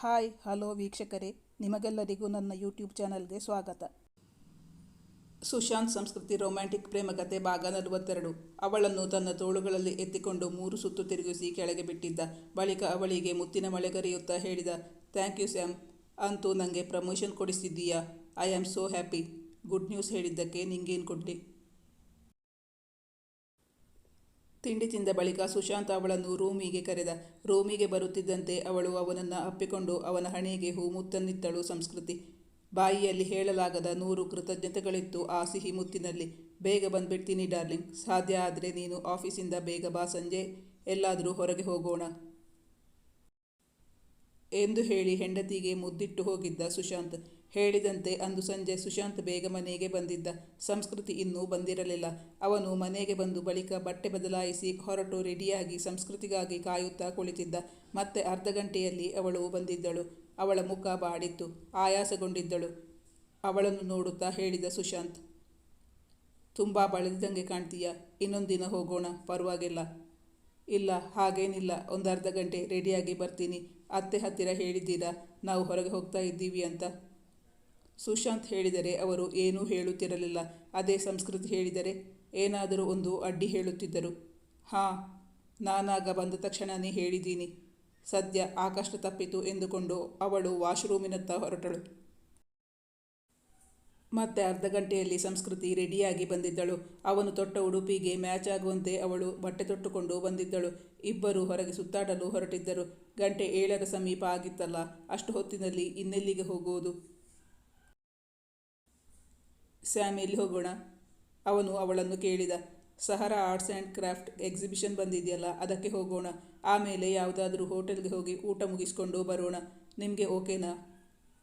Hi, hello ವೀಕ್ಷಕರೇ. ನಿಮಗೆಲ್ಲರಿಗೂ ನನ್ನ ಯೂಟ್ಯೂಬ್ ಚಾನಲ್ಗೆ ಸ್ವಾಗತ. ಸುಶಾಂತ್ ಸಂಸ್ಕೃತಿ ರೊಮ್ಯಾಂಟಿಕ್ ಪ್ರೇಮಕತೆ ಭಾಗ ನಲವತ್ತೆರಡು. ಅವಳನ್ನು ತನ್ನ ತೋಳುಗಳಲ್ಲಿ ಎತ್ತಿಕೊಂಡು ಮೂರು ಸುತ್ತು ತಿರುಗಿಸಿ ಕೆಳಗೆ ಬಿಟ್ಟಿದ್ದ. ಬಳಿಕ ಅವಳಿಗೆ ಮುತ್ತಿನ ಮಳೆಗರಿಯುತ್ತಾ ಹೇಳಿದ ಥ್ಯಾಂಕ್ ಯು ಸ್ಯಾಮ್ ಅಂತೂ ನನಗೆ promotion ಕೊಡಿಸಿದ್ದೀಯಾ? I am so happy good news ಹೇಳಿದ್ದಕ್ಕೆ ನಿಂಗೇನು ಕೊಡ್ಲಿ ತಿಂಡಿ ತಿಂದ ಬಳಿಕ ಸುಶಾಂತ್ ಅವಳನ್ನು ರೂಮಿಗೆ ಕರೆದ. ರೂಮಿಗೆ ಬರುತ್ತಿದ್ದಂತೆ ಅವಳು ಅವನನ್ನು ಅಪ್ಪಿಕೊಂಡು ಅವನ ಹಣೆಗೆ ಹೂ ಮುತ್ತನ್ನಿತ್ತಳು ಸಂಸ್ಕೃತಿ. ಬಾಯಿಯಲ್ಲಿ ಹೇಳಲಾಗದ ನೂರು ಕೃತಜ್ಞತೆಗಳಿತ್ತು ಆ ಸಿಹಿ ಮುತ್ತಿನಲ್ಲಿ. ಬೇಗ ಬಂದ್ಬಿಡ್ತೀನಿ ಡಾರ್ಲಿಂಗ್. ಸಾಧ್ಯ ಆದರೆ ನೀನು ಆಫೀಸಿಂದ ಬೇಗ ಬಾ ಸಂಜೆ. ಎಲ್ಲಾದರೂ ಹೊರಗೆ ಹೋಗೋಣ. ಎಂದು ಹೇಳಿ ಹೆಂಡತಿಗೆ ಮುದ್ದಿಟ್ಟು ಹೋಗಿದ್ದ ಸುಶಾಂತ್. ಹೇಳಿದಂತೆ ಅಂದು ಸಂಜೆ ಸುಶಾಂತ್ ಬೇಗ ಮನೆಗೆ ಬಂದಿದ್ದ. ಸಂಸ್ಕೃತಿ ಇನ್ನೂ ಬಂದಿರಲಿಲ್ಲ. ಅವನು ಮನೆಗೆ ಬಂದು ಬಳಿಕ ಬಟ್ಟೆ ಬದಲಾಯಿಸಿ ಹೊರಟು ರೆಡಿಯಾಗಿ ಸಂಸ್ಕೃತಿಗಾಗಿ ಕಾಯುತ್ತಾ ಕುಳಿತಿದ್ದ. ಮತ್ತೆ ಅರ್ಧ ಗಂಟೆಯಲ್ಲಿ ಅವಳು ಬಂದಿದ್ದಳು. ಅವಳ ಮುಖ ಬಾಡಿತ್ತು. ಆಯಾಸಗೊಂಡಿದ್ದಳು. ಅವಳನ್ನು ನೋಡುತ್ತಾ ಹೇಳಿದ ಸುಶಾಂತ್, ತುಂಬ ಬಳಲಿದಂಗೆ ಕಾಣ್ತೀಯ. ಇನ್ನೊಂದು ದಿನ ಹೋಗೋಣ. ಪರವಾಗಿಲ್ಲ. ಇಲ್ಲ, ಹಾಗೇನಿಲ್ಲ. ಒಂದು ಅರ್ಧ ಗಂಟೆ ರೆಡಿಯಾಗಿ ಬರ್ತೀನಿ. ಅತ್ತೆ ಹತ್ತಿರ ಹೇಳಿದ್ದೀರಾ? ನಾವು ಹೊರಗೆ ಹೋಗ್ತಾ ಇದ್ದೀವಿ ಅಂತ. ಸುಶಾಂತ್ ಹೇಳಿದರೆ ಅವರು ಏನೂ ಹೇಳುತ್ತಿರಲಿಲ್ಲ. ಅದೇ ಸಂಸ್ಕೃತಿ ಹೇಳಿದರೆ ಏನಾದರೂ ಒಂದು ಅಡ್ಡಿ ಹೇಳುತ್ತಿದ್ದರು. ಹಾಂ, ನಾನಾಗ ಬಂದ ತಕ್ಷಣನೇ ಹೇಳಿದ್ದೀನಿ. ಸದ್ಯ ಆ ಕಷ್ಟ ತಪ್ಪಿತು ಎಂದುಕೊಂಡು ಅವಳು ವಾಶ್ರೂಮಿನತ್ತ ಹೊರಟಳು. ಮತ್ತೆ ಅರ್ಧ ಗಂಟೆಯಲ್ಲಿ ಸಂಸ್ಕೃತಿ ರೆಡಿಯಾಗಿ ಬಂದಿದ್ದಳು. ಅವನು ತೊಟ್ಟ ಉಡುಪಿಗೆ ಮ್ಯಾಚ್ ಆಗುವಂತೆ ಅವಳು ಬಟ್ಟೆ ತೊಟ್ಟುಕೊಂಡು ಬಂದಿದ್ದಳು. ಇಬ್ಬರು ಹೊರಗೆ ಸುತ್ತಾಡಲು ಹೊರಟಿದ್ದರು. ಗಂಟೆ ಏಳರ ಸಮೀಪ ಆಗಿತ್ತಲ್ಲ, ಅಷ್ಟು ಹೊತ್ತಿನಲ್ಲಿ ಇನ್ನೆಲ್ಲಿಗೆ ಹೋಗುವುದು? ಸ್ಯಾಮ್ ಎಲ್ಲಿ ಹೋಗೋಣ. ಅವನು ಅವಳನ್ನು ಕೇಳಿದ. Sahara arts and craft exhibition ಬಂದಿದೆಯಲ್ಲ, ಅದಕ್ಕೆ ಹೋಗೋಣ. ಆಮೇಲೆ ಯಾವುದಾದ್ರೂ ಹೋಟೆಲ್ಗೆ ಹೋಗಿ ಊಟ ಮುಗಿಸ್ಕೊಂಡು ಬರೋಣ. ನಿಮಗೆ ಓಕೆನಾ?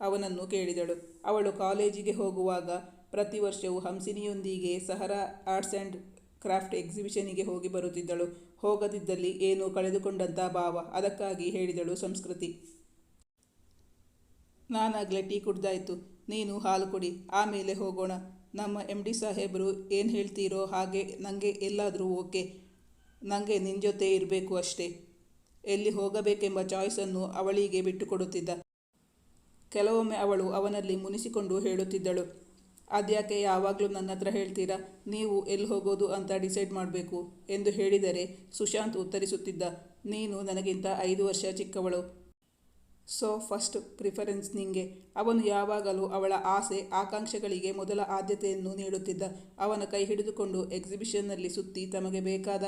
ಅವನನ್ನು ಕೇಳಿದಳು. ಅವಳು ಕಾಲೇಜಿಗೆ ಹೋಗುವಾಗ ಪ್ರತಿ ವರ್ಷವೂ ಹಂಸಿನಿಯೊಂದಿಗೆ ಸಹರಾ ಆರ್ಟ್ಸ್ ಆ್ಯಂಡ್ ಕ್ರಾಫ್ಟ್ ಎಕ್ಸಿಬಿಷನಿಗೆ ಹೋಗಿ ಬರುತ್ತಿದ್ದಳು. ಹೋಗದಿದ್ದಲ್ಲಿ ಏನೋ ಕಳೆದುಕೊಂಡಂಥ ಭಾವ. ಅದಕ್ಕಾಗಿ ಹೇಳಿದಳು ಸಂಸ್ಕೃತಿ. ನಾನಾಗಲೇ ಟೀ ಕುಡ್ದಾಯ್ತು. ನೀನು ಹಾಲು ಕೊಡಿ, ಆಮೇಲೆ ಹೋಗೋಣ. ನಮ್ಮ ಎಂ ಡಿ ಸಾಹೇಬರು ಏನು ಹೇಳ್ತೀರೋ ಹಾಗೆ ನನಗೆ ಎಲ್ಲಾದರೂ ಓಕೆ. ನನಗೆ ನಿನ್ನ ಜೊತೆ ಇರಬೇಕು ಅಷ್ಟೇ. ಎಲ್ಲಿ ಹೋಗಬೇಕೆಂಬ ಚಾಯ್ಸನ್ನು ಅವಳಿಗೆ ಬಿಟ್ಟುಕೊಡುತ್ತಿದ್ದ. ಕೆಲವೊಮ್ಮೆ ಅವಳು ಅವನಲ್ಲಿ ಮುನಿಸಿಕೊಂಡು ಹೇಳುತ್ತಿದ್ದಳು. ಅದ್ಯಾಕೆ ಯಾವಾಗಲೂ ನನ್ನ ಹತ್ರ ಹೇಳ್ತೀರಾ? ನೀವು ಎಲ್ಲಿ ಹೋಗೋದು ಅಂತ ಡಿಸೈಡ್ ಮಾಡಬೇಕು ಎಂದು ಹೇಳಿದರೆ ಸುಶಾಂತ್ ಉತ್ತರಿಸುತ್ತಿದ್ದ. ನೀನು ನನಗಿಂತ ಐದು ವರ್ಷ ಚಿಕ್ಕವಳು. ಸೊ ಫಸ್ಟ್ ಪ್ರಿಫರೆನ್ಸ್ ನಿಂಗೆ. ಅವನು ಯಾವಾಗಲೂ ಅವಳ ಆಸೆ, ಆಕಾಂಕ್ಷೆಗಳಿಗೆ ಮೊದಲ ಆದ್ಯತೆಯನ್ನು ನೀಡುತ್ತಿದ್ದ. ಅವನ ಕೈ ಹಿಡಿದುಕೊಂಡು ಎಕ್ಸಿಬಿಷನ್ನಲ್ಲಿ ಸುತ್ತಿ ತಮಗೆ ಬೇಕಾದ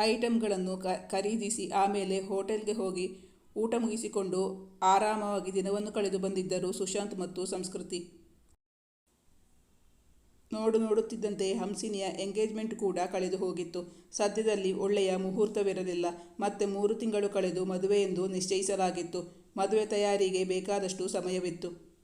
ಐಟಮ್ಗಳನ್ನು ಕ, ಖರೀದಿಸಿ ಆಮೇಲೆ ಹೋಟೆಲ್ಗೆ ಹೋಗಿ ಊಟ ಮುಗಿಸಿಕೊಂಡು ಆರಾಮವಾಗಿ ದಿನವನ್ನು ಕಳೆದು ಬಂದಿದ್ದರು ಸುಶಾಂತ್ ಮತ್ತು ಸಂಸ್ಕೃತಿ. ನೋಡು ನೋಡುತ್ತಿದ್ದಂತೆ ಹಂಸಿನಿಯ ಎಂಗೇಜ್ಮೆಂಟ್ ಕೂಡ ಕಳೆದು ಹೋಗಿತ್ತು. ಸದ್ಯದಲ್ಲಿ ಒಳ್ಳೆಯ ಮುಹೂರ್ತವಿರಲಿಲ್ಲ. ಮತ್ತೆ ಮೂರು ತಿಂಗಳು ಕಳೆದು ಮದುವೆ ಎಂದು ನಿಶ್ಚಯಿಸಲಾಗಿತ್ತು. ಮದುವೆ ತಯಾರಿಗೆ ಬೇಕಾದಷ್ಟು ಸಮಯವಿತ್ತು.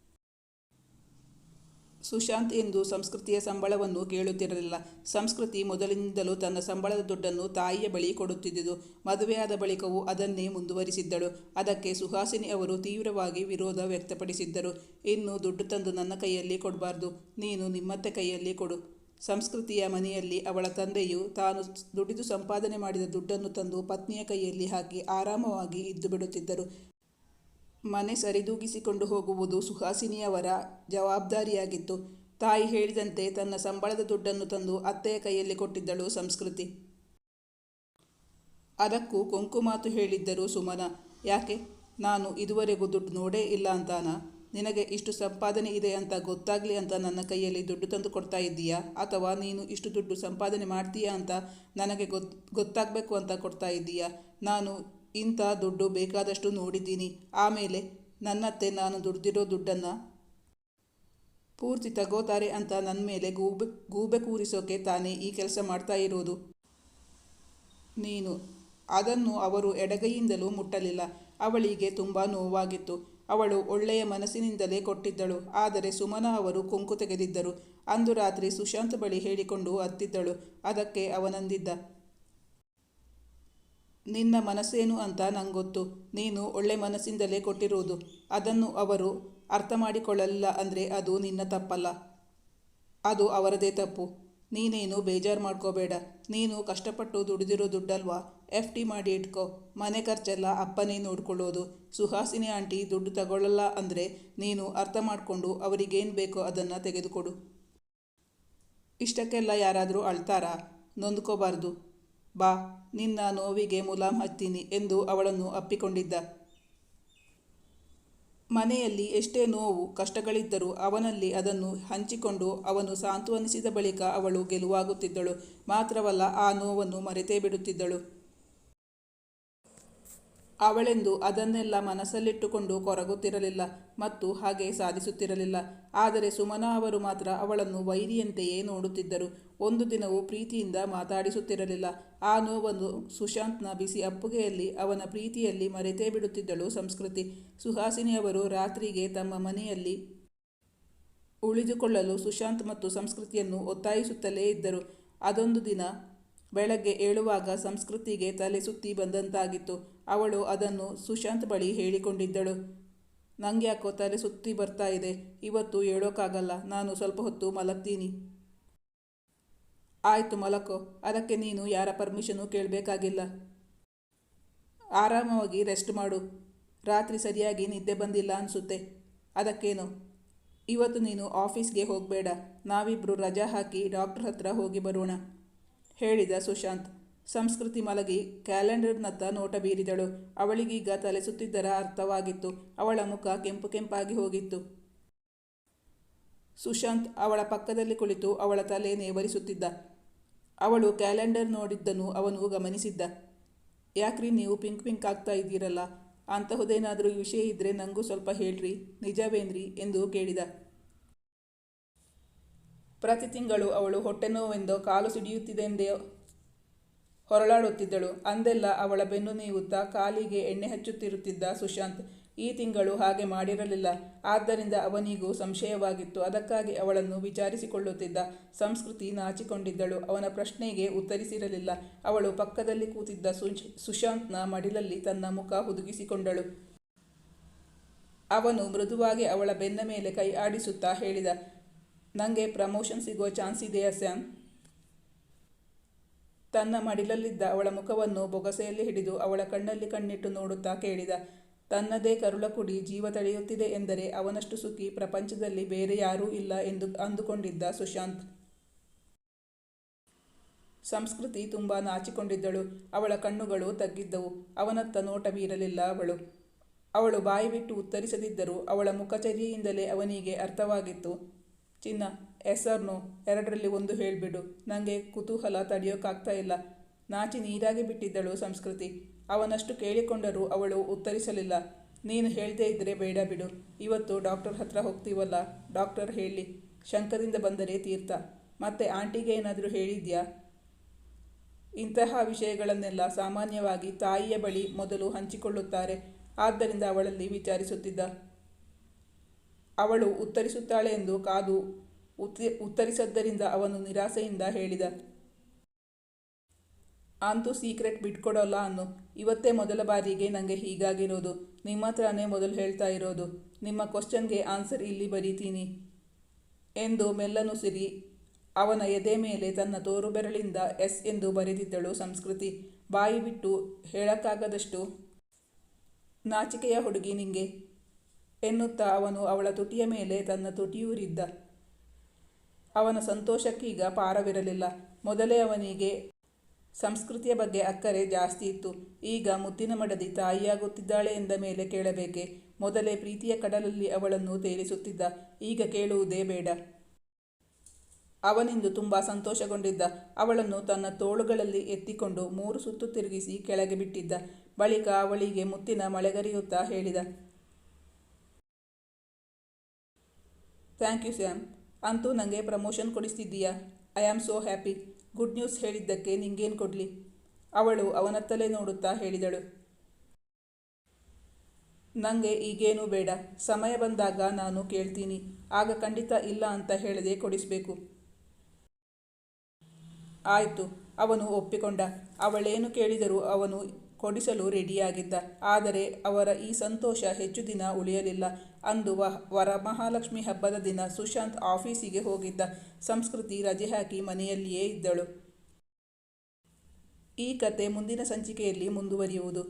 ಸುಶಾಂತ್ ಎಂದು ಸಂಸ್ಕೃತಿಯ ಸಂಬಳವನ್ನು ಕೇಳುತ್ತಿರಲಿಲ್ಲ. ಸಂಸ್ಕೃತಿ ಮೊದಲಿನಿಂದಲೂ ತನ್ನ ಸಂಬಳದ ದುಡ್ಡನ್ನು ತಾಯಿಯ ಬಳಿ ಕೊಡುತ್ತಿದ್ದುದು. ಮದುವೆಯಾದ ಬಳಿಕವೂ ಅದನ್ನೇ ಮುಂದುವರಿಸಿದ್ದಳು. ಅದಕ್ಕೆ ಸುಹಾಸಿನಿ ಅವರು ತೀವ್ರವಾಗಿ ವಿರೋಧ ವ್ಯಕ್ತಪಡಿಸಿದ್ದರು. ಇನ್ನು ದುಡ್ಡು ತಂದು ನನ್ನ ಕೈಯಲ್ಲಿ ಕೊಡಬಾರ್ದು. ನೀನು ನಿಮ್ಮತ್ತೆ ಕೈಯಲ್ಲಿ ಕೊಡು. ಸಂಸ್ಕೃತಿಯ ಮನೆಯಲ್ಲಿ ಅವಳ ತಂದೆಯು ತಾನು ದುಡಿದು ಸಂಪಾದನೆ ಮಾಡಿದ ದುಡ್ಡನ್ನು ತಂದು ಪತ್ನಿಯ ಕೈಯಲ್ಲಿ ಹಾಕಿ ಆರಾಮವಾಗಿ ಇದ್ದು ಬಿಡುತ್ತಿದ್ದರು. ಮನೆ ಸರಿದೂಗಿಸಿಕೊಂಡು ಹೋಗುವುದು ಸುಹಾಸಿನಿಯವರ ಜವಾಬ್ದಾರಿಯಾಗಿತ್ತು. ತಾಯಿ ಹೇಳಿದಂತೆ ತನ್ನ ಸಂಬಳದ ದುಡ್ಡನ್ನು ತಂದು ಅತ್ತೆಯ ಕೈಯಲ್ಲಿ ಕೊಟ್ಟಿದ್ದಳು ಸಂಸ್ಕೃತಿ. ಅದಕ್ಕೂ ಕೊಂಕುಮಾತು ಹೇಳಿದ್ದರು ಸುಮನ. ಯಾಕೆ? ನಾನು ಇದುವರೆಗೂ ದುಡ್ಡು ನೋಡೇ ಇಲ್ಲ ಅಂತಾನ? ನಿನಗೆ ಇಷ್ಟು ಸಂಪಾದನೆ ಇದೆ ಅಂತ ಗೊತ್ತಾಗಲಿ ಅಂತ ನನ್ನ ಕೈಯಲ್ಲಿ ದುಡ್ಡು ತಂದು ಕೊಡ್ತಾ ಇದ್ದೀಯಾ? ಅಥವಾ ನೀನು ಇಷ್ಟು ದುಡ್ಡು ಸಂಪಾದನೆ ಮಾಡ್ತೀಯಾ ಅಂತ ನನಗೆ ಗೊತ್ತು ಗೊತ್ತಾಗಬೇಕು ಅಂತ ಕೊಡ್ತಾ ಇದ್ದೀಯಾ? ನಾನು ಇಂಥ ದುಡ್ಡು ಬೇಕಾದಷ್ಟು ನೋಡಿದ್ದೀನಿ. ಆಮೇಲೆ ನನ್ನತ್ತೆ ನಾನು ದುಡ್ದಿರೋ ದುಡ್ಡನ್ನು ಪೂರ್ತಿ ತಗೋತಾರೆ ಅಂತ ನನ್ನ ಮೇಲೆ ಗೂಬೆ ಗೂಬೆ ಕೂರಿಸೋಕೆ ತಾನೇ ಈ ಕೆಲಸ ಮಾಡ್ತಾ ಇರೋದು. ನೀನು ಅದನ್ನು ಅವರು ಎಡಗೈಯಿಂದಲೂ ಮುಟ್ಟಲಿಲ್ಲ. ಅವಳಿಗೆ ತುಂಬ ನೋವಾಗಿತ್ತು. ಅವಳು ಒಳ್ಳೆಯ ಮನಸ್ಸಿನಿಂದಲೇ ಕೊಟ್ಟಿದ್ದಳು. ಆದರೆ ಸುಮನ ಅವರು ಕುಂಕು ತೆಗೆದಿದ್ದರು. ಅಂದು ರಾತ್ರಿ ಸುಶಾಂತ್ ಬಳಿ ಹೇಳಿಕೊಂಡು ಅತ್ತಿದ್ದಳು. ಅದಕ್ಕೆ ಅವನಂದಿದ್ದ. ನಿನ್ನ ಮನಸ್ಸೇನು ಅಂತ ನಂಗೊತ್ತು. ಗೊತ್ತು ನೀನು ಒಳ್ಳೆ ಮನಸ್ಸಿಂದಲೇ ಕೊಟ್ಟಿರುವುದು. ಅದನ್ನು ಅವರು ಅರ್ಥ ಮಾಡಿಕೊಳ್ಳಲಿಲ್ಲ ಅಂದರೆ ಅದು ನಿನ್ನ ತಪ್ಪಲ್ಲ. ಅದು ಅವರದೇ ತಪ್ಪು. ನೀನೇನು ಬೇಜಾರು ಮಾಡ್ಕೋಬೇಡ. ನೀನು ಕಷ್ಟಪಟ್ಟು ದುಡಿದಿರೋ ದುಡ್ಡಲ್ವಾ? ಎಫ್ ಟಿ ಮಾಡಿ ಇಟ್ಕೋ. ಮನೆ ಖರ್ಚೆಲ್ಲ ಅಪ್ಪನೇ ನೋಡ್ಕೊಳ್ಳೋದು. ಸುಹಾಸಿನಿ ಆಂಟಿ ದುಡ್ಡು ತಗೊಳ್ಳಲ್ಲ ಅಂದರೆ ನೀನು ಅರ್ಥ ಮಾಡಿಕೊಂಡು ಅವರಿಗೇನು ಬೇಕೋ ಅದನ್ನು ತೆಗೆದುಕೊಡು. ಇಷ್ಟಕ್ಕೆಲ್ಲ ಯಾರಾದರೂ ಅಳ್ತಾರಾ? ನೊಂದ್ಕೋಬಾರ್ದು. ಬಾ, ನಿನ್ನ ನೋವಿಗೆ ಮುಲಾಮ್ ಹತ್ತೀನಿ ಎಂದು ಅವಳನ್ನು ಅಪ್ಪಿಕೊಂಡಿದ್ದ. ಮನೆಯಲ್ಲಿ ಎಷ್ಟೇ ನೋವು, ಕಷ್ಟಗಳಿದ್ದರೂ ಅವನಲ್ಲಿ ಅದನ್ನು ಹಂಚಿಕೊಂಡು ಅವನು ಸಾಂತ್ವನಿಸಿದ ಬಳಿಕ ಅವಳು ಗೆಲುವಾಗುತ್ತಿದ್ದಳು. ಮಾತ್ರವಲ್ಲ ಆ ನೋವನ್ನು ಮರೆತೇ ಬಿಡುತ್ತಿದ್ದಳು. ಅವಳೆಂದು ಅದನ್ನೆಲ್ಲ ಮನಸ್ಸಲ್ಲಿಟ್ಟುಕೊಂಡು ಕೊರಗುತ್ತಿರಲಿಲ್ಲ ಮತ್ತು ಹಾಗೆ ಸಾಧಿಸುತ್ತಿರಲಿಲ್ಲ. ಆದರೆ ಸುಮನಾ ಅವರು ಮಾತ್ರ ಅವಳನ್ನು ವೈರಿಯಂತೆಯೇ ನೋಡುತ್ತಿದ್ದರು. ಒಂದು ದಿನವೂ ಪ್ರೀತಿಯಿಂದ ಮಾತಾಡಿಸುತ್ತಿರಲಿಲ್ಲ. ಆ ನೋವನ್ನು ಸುಶಾಂತ್ನ ಬಿಸಿ ಅಪ್ಪುಗೆಯಲ್ಲಿ ಅವನ ಪ್ರೀತಿಯಲ್ಲಿ ಮರೆತೇ ಬಿಡುತ್ತಿದ್ದಳು ಸಂಸ್ಕೃತಿ. ಸುಹಾಸಿನಿಯವರು ರಾತ್ರಿಗೆ ತಮ್ಮ ಮನೆಯಲ್ಲಿ ಉಳಿದುಕೊಳ್ಳಲು ಸುಶಾಂತ್ ಮತ್ತು ಸಂಸ್ಕೃತಿಯನ್ನು ಒತ್ತಾಯಿಸುತ್ತಲೇ ಇದ್ದರು. ಅದೊಂದು ದಿನ ಬೆಳಗ್ಗೆ ಏಳುವಾಗ ಸಂಸ್ಕೃತಿಗೆ ತಲೆ ಸುತ್ತಿ ಬಂದಂತಾಗಿತ್ತು. ಅವಳು ಅದನ್ನು ಸುಶಾಂತ್ ಬಳಿ ಹೇಳಿಕೊಂಡಿದ್ದಳು. ನಂಗ್ಯಾಕೋ ತಲೆ ಸುತ್ತಿ ಬರ್ತಾ ಇದೆ. ಇವತ್ತು ಹೇಳೋಕ್ಕಾಗಲ್ಲ ನಾನು ಸ್ವಲ್ಪ ಹೊತ್ತು ಮಲಗ್ತೀನಿ. ಆಯಿತು ಮಲಕೋ. ಅದಕ್ಕೆ ನೀನು ಯಾರ ಪರ್ಮಿಷನು ಕೇಳಬೇಕಾಗಿಲ್ಲ. ಆರಾಮವಾಗಿ ರೆಸ್ಟ್ ಮಾಡು. ರಾತ್ರಿ ಸರಿಯಾಗಿ ನಿದ್ದೆ ಬಂದಿಲ್ಲ ಅನಿಸುತ್ತೆ. ಅದಕ್ಕೇನು? ಇವತ್ತು ನೀನು ಆಫೀಸ್ಗೆ ಹೋಗಬೇಡ. ನಾವಿಬ್ಬರು ರಜಾ ಹಾಕಿ ಡಾಕ್ಟ್ರ್ ಹತ್ರ ಹೋಗಿ ಬರೋಣ. ಹೇಳಿದ ಸುಶಾಂತ್, ಸಂಸ್ಕೃತಿ ಮಲಗಿ ಕ್ಯಾಲೆಂಡರ್ನತ್ತ ನೋಟ ಬೀರಿದಳು. ಅವಳಿಗೀಗ ತಲೆ ಸುತ್ತಿದ್ದರ ಅರ್ಥವಾಗಿತ್ತು. ಅವಳ ಮುಖ ಕೆಂಪು ಕೆಂಪಾಗಿ ಹೋಗಿತ್ತು. ಸುಶಾಂತ್ ಅವಳ ಪಕ್ಕದಲ್ಲಿ ಕುಳಿತು ಅವಳ ತಲೆ ನೇವರಿಸುತ್ತಿದ್ದ. ಅವಳು ಕ್ಯಾಲೆಂಡರ್ ನೋಡಿದ್ದನ್ನು ಅವನು ಗಮನಿಸಿದ್ದ. ಯಾಕ್ರಿ ನೀವು ಪಿಂಕ್ ಪಿಂಕ್ ಆಗ್ತಾ ಇದ್ದೀರಲ್ಲ? ಅಂತಹುದೇನಾದರೂ ವಿಷಯ ಇದ್ದರೆ ನನಗೂ ಸ್ವಲ್ಪ ಹೇಳ್ರಿ. ನಿಜವೇನ್ರಿ? ಎಂದು ಕೇಳಿದ. ಪ್ರತಿ ತಿಂಗಳು ಅವಳು ಹೊಟ್ಟೆ ನೋವೆಂದೋ ಕಾಲು ಸಿಡಿಯುತ್ತಿದೆಂದೇ ಹೊರಳಾಡುತ್ತಿದ್ದಳು. ಅಂದೆಲ್ಲ ಅವಳ ಬೆನ್ನು ನೀವುತ್ತಾ ಕಾಲಿಗೆ ಎಣ್ಣೆ ಹಚ್ಚುತ್ತಿರುತ್ತಿದ್ದ ಸುಶಾಂತ್, ಈ ತಿಂಗಳು ಹಾಗೆ ಮಾಡಿರಲಿಲ್ಲ. ಆದ್ದರಿಂದ ಅವನಿಗೂ ಸಂಶಯವಾಗಿತ್ತು. ಅದಕ್ಕಾಗಿ ಅವಳನ್ನು ವಿಚಾರಿಸಿಕೊಳ್ಳುತ್ತಿದ್ದ ಸಂಸ್ಕೃತಿ ನಾಚಿಕೊಂಡಿದ್ದಳು. ಅವನ ಪ್ರಶ್ನೆಗೆ ಉತ್ತರಿಸಿರಲಿಲ್ಲ. ಅವಳು ಪಕ್ಕದಲ್ಲಿ ಕೂತಿದ್ದ ಸುಶಾಂತ್ನ ಮಡಿಲಲ್ಲಿ ತನ್ನ ಮುಖ ಹುದುಗಿಸಿಕೊಂಡಳು. ಅವನು ಮೃದುವಾಗಿ ಅವಳ ಬೆನ್ನ ಮೇಲೆ ಕೈ ಆಡಿಸುತ್ತಾ ಹೇಳಿದ ನನಗೆ ಪ್ರಮೋಷನ್ ಸಿಗೋ ಚಾನ್ಸ್ ಇದೆಯಾ ಸ್ಯಾಮ್ ತನ್ನ ಮಡಿಲಲ್ಲಿದ್ದ ಅವಳ ಮುಖವನ್ನು ಬೊಗಸೆಯಲ್ಲಿ ಹಿಡಿದು ಅವಳ ಕಣ್ಣಲ್ಲಿ ಕಣ್ಣಿಟ್ಟು ನೋಡುತ್ತಾ ಕೇಳಿದ, ತನ್ನದೇ ಕರುಳ ಕುಡಿ, ಜೀವ ತಳೆಯುತ್ತಿದೆ ಎಂದರೆ ಅವನಷ್ಟು ಸುಖಿ ಪ್ರಪಂಚದಲ್ಲಿ ಬೇರೆ ಯಾರೂ ಇಲ್ಲ ಎಂದು ಅಂದುಕೊಂಡಿದ್ದ ಸುಶಾಂತ್. ಸಂಸ್ಕೃತಿ ತುಂಬ ನಾಚಿಕೊಂಡಿದ್ದಳು. ಅವಳ ಕಣ್ಣುಗಳು ತಗ್ಗಿದ್ದವು. ಅವನತ್ತ ನೋಟ ಬೀರಲಿಲ್ಲ ಅವಳು. ಅವಳು ಬಾಯಿ ಬಿಟ್ಟು ಉತ್ತರಿಸದಿದ್ದರೂ ಅವಳ ಮುಖಚರ್ಯೆಯಿಂದಲೇ ಅವನಿಗೆ ಅರ್ಥವಾಗಿತ್ತು. ಚಿನ್ನ ಎಸ್ಸರ್ನೋ ಎರಡರಲ್ಲಿ ಒಂದು ಹೇಳಿಬಿಡು. ನನಗೆ ಕುತೂಹಲ ತಡೆಯೋಕ್ಕಾಗ್ತಾ ಇಲ್ಲ. ನಾಚಿ ನೀರಾಗಿ ಬಿಟ್ಟಿದ್ದಳು ಸಂಸ್ಕೃತಿ. ಅವನಷ್ಟು ಕೇಳಿಕೊಂಡರೂ ಅವಳು ಉತ್ತರಿಸಲಿಲ್ಲ. ನೀನು ಹೇಳದೇ ಇದ್ದರೆ ಬೇಡ ಬಿಡು. ಇವತ್ತು ಡಾಕ್ಟರ್ ಹತ್ರ ಹೋಗ್ತೀವಲ್ಲ? ಡಾಕ್ಟರ್ ಹೇಳಿ. ಶಂಕದಿಂದ ಬಂದರೆ ತೀರ್ಥ. ಮತ್ತೆ ಆಂಟಿಗೆ ಏನಾದರೂ ಹೇಳಿದ್ಯಾ? ಇಂತಹ ವಿಷಯಗಳನ್ನೆಲ್ಲ ಸಾಮಾನ್ಯವಾಗಿ ತಾಯಿಯ ಬಳಿ ಮೊದಲು ಹಂಚಿಕೊಳ್ಳುತ್ತಾರೆ. ಆದ್ದರಿಂದ ಅವಳಲ್ಲಿ ವಿಚಾರಿಸುತ್ತಿದ್ದ. ಅವಳು ಉತ್ತರಿಸುತ್ತಾಳೆ ಎಂದು ಕಾದು ಉತ್ತರಿಸದ್ದರಿಂದ ಅವನು ನಿರಾಸೆಯಿಂದ ಹೇಳಿದ, ಅಂತೂ ಸೀಕ್ರೆಟ್ ಬಿಟ್ಕೊಡೋಲ್ಲ ಅನ್ನು. ಇವತ್ತೇ ಮೊದಲ ಬಾರಿಗೆ ನನಗೆ ಹೀಗಾಗಿರೋದು. ನಿಮ್ಮ ಹತ್ರನೇ ಮೊದಲು ಹೇಳ್ತಾ ಇರೋದು. ನಿಮ್ಮ ಕ್ವಶನ್ಗೆ ಆನ್ಸರ್ ಇಲ್ಲಿ ಬರೀತೀನಿ ಎಂದು ಮೆಲ್ಲನುಸಿರಿ ಅವನ ಎದೆ ಮೇಲೆ ತನ್ನ ತೋರು ಬೆರಳಿಂದ ಎಸ್ ಎಂದು ಬರೆದಿದ್ದಳು ಸಂಸ್ಕೃತಿ. ಬಾಯಿ ಬಿಟ್ಟು ಹೇಳಕ್ಕಾಗದಷ್ಟು ನಾಚಿಕೆಯ ಹುಡುಗಿ ನಿಂಗೆ. ಎನ್ನುತ್ತಾ ಅವನು ಅವಳ ತುಟಿಯ ಮೇಲೆ ತನ್ನ ತುಟಿಯೂರಿದ್ದ. ಅವನ ಸಂತೋಷಕ್ಕೀಗ ಪಾರವಿರಲಿಲ್ಲ. ಮೊದಲೇ ಅವನಿಗೆ ಸಂಸ್ಕೃತಿಯ ಬಗ್ಗೆ ಅಕ್ಕರೆ ಜಾಸ್ತಿ ಇತ್ತು. ಈಗ ಮುದ್ದಿನ ಮಡದಿ ತಾಯಿಯಾಗುತ್ತಿದ್ದಾಳೆ ಎಂದ ಮೇಲೆ ಕೇಳಬೇಕೆ? ಮೊದಲೇ ಪ್ರೀತಿಯ ಕಡಲಲ್ಲಿ ಅವಳನ್ನು ತೇಲಿಸುತ್ತಿದ್ದ. ಈಗ ಕೇಳುವುದೇ ಬೇಡ. ಅವನಿಂದು ತುಂಬ ಸಂತೋಷಗೊಂಡಿದ್ದ. ಅವಳನ್ನು ತನ್ನ ತೋಳುಗಳಲ್ಲಿ ಎತ್ತಿಕೊಂಡು ಮೂರು ಸುತ್ತು ತಿರುಗಿಸಿ ಕೆಳಗೆ ಬಿಟ್ಟಿದ್ದ. ಬಳಿಕ ಅವಳಿಗೆ ಮುತ್ತಿನ ಮಳೆಗರಿಯುತ್ತಾ ಹೇಳಿದ. Thank you, Sam. ಅಂತೂ ನನಗೆ promotion ಕೊಡಿಸ್ತಿದ್ದೀಯಾ? I am so happy. Good news ಹೇಳಿದ್ದಕ್ಕೆ ನಿಂಗೇನು ಕೊಡಲಿ? ಅವಳು ಅವನತ್ತಲೇ ನೋಡುತ್ತಾ ಹೇಳಿದಳು. ನನಗೆ ಈಗೇನೂ ಬೇಡ. ಸಮಯ ಬಂದಾಗ ನಾನು ಕೇಳ್ತೀನಿ. ಆಗ ಖಂಡಿತ ಇಲ್ಲ ಅಂತ ಹೇಳದೆ ಕೊಡಿಸಬೇಕು. ಆಯಿತು. ಅವನು ಒಪ್ಪಿಕೊಂಡ. ಅವಳೇನು ಕೇಳಿದರೂ ಅವನು ಕೊಡಿಸಲು ರೆಡಿಯಾಗಿದ್ದ. ಆದರೆ ಅವರ ಈ ಸಂತೋಷ ಹೆಚ್ಚು ದಿನ ಉಳಿಯಲಿಲ್ಲ. ಅಂದು ವರಮಹಾಲಕ್ಷ್ಮಿ ಹಬ್ಬದ ದಿನ ಸುಶಾಂತ್ ಆಫೀಸಿಗೆ ಹೋಗಿದ್ದ. ಸಂಸ್ಕೃತಿ ರಜೆ ಹಾಕಿ ಮನೆಯಲ್ಲಿಯೇ ಇದ್ದಳು. ಈ ಕತೆ ಮುಂದಿನ ಸಂಚಿಕೆಯಲ್ಲಿ ಮುಂದುವರಿಯುವುದು.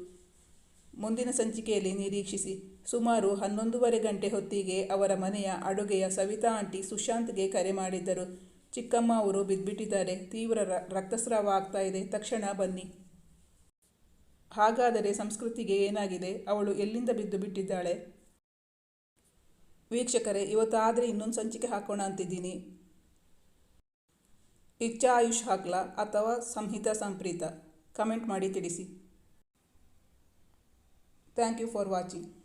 ಮುಂದಿನ ಸಂಚಿಕೆಯಲ್ಲಿ ನಿರೀಕ್ಷಿಸಿ. ಸುಮಾರು ಹನ್ನೊಂದೂವರೆ ಗಂಟೆ ಹೊತ್ತಿಗೆ ಅವರ ಮನೆಯ ಅಡುಗೆಯ ಸವಿತಾ ಆಂಟಿ ಸುಶಾಂತ್ಗೆ ಕರೆ ಮಾಡಿದ್ದರು. ಚಿಕ್ಕಮ್ಮ ಅವರು ಬಿದ್ದುಬಿಟ್ಟಿದ್ದಾರೆ ತೀವ್ರ ರಕ್ತಸ್ರಾವ ಆಗ್ತಾ ಇದೆ. ತಕ್ಷಣ ಬನ್ನಿ. ಹಾಗಾದರೆ ಸಂಸ್ಕೃತಿಗೆ ಏನಾಗಿದೆ? ಅವಳು ಎಲ್ಲಿಂದ ಬಿದ್ದು ಬಿಟ್ಟಿದ್ದಾಳೆ? ವೀಕ್ಷಕರೇ ಇವತ್ತು ಆದರೆ ಇನ್ನೊಂದು ಸಂಚಿಕೆ ಹಾಕೋಣ ಅಂತಿದ್ದೀನಿ. ಇಚ್ಛಾ ಆಯುಷ್ ಹಾಕ್ಲಾ ಅಥವಾ ಸಂಹಿತಾ ಸಂಪ್ರೀತ? ಕಮೆಂಟ್ ಮಾಡಿ ತಿಳಿಸಿ. Thank you for watching.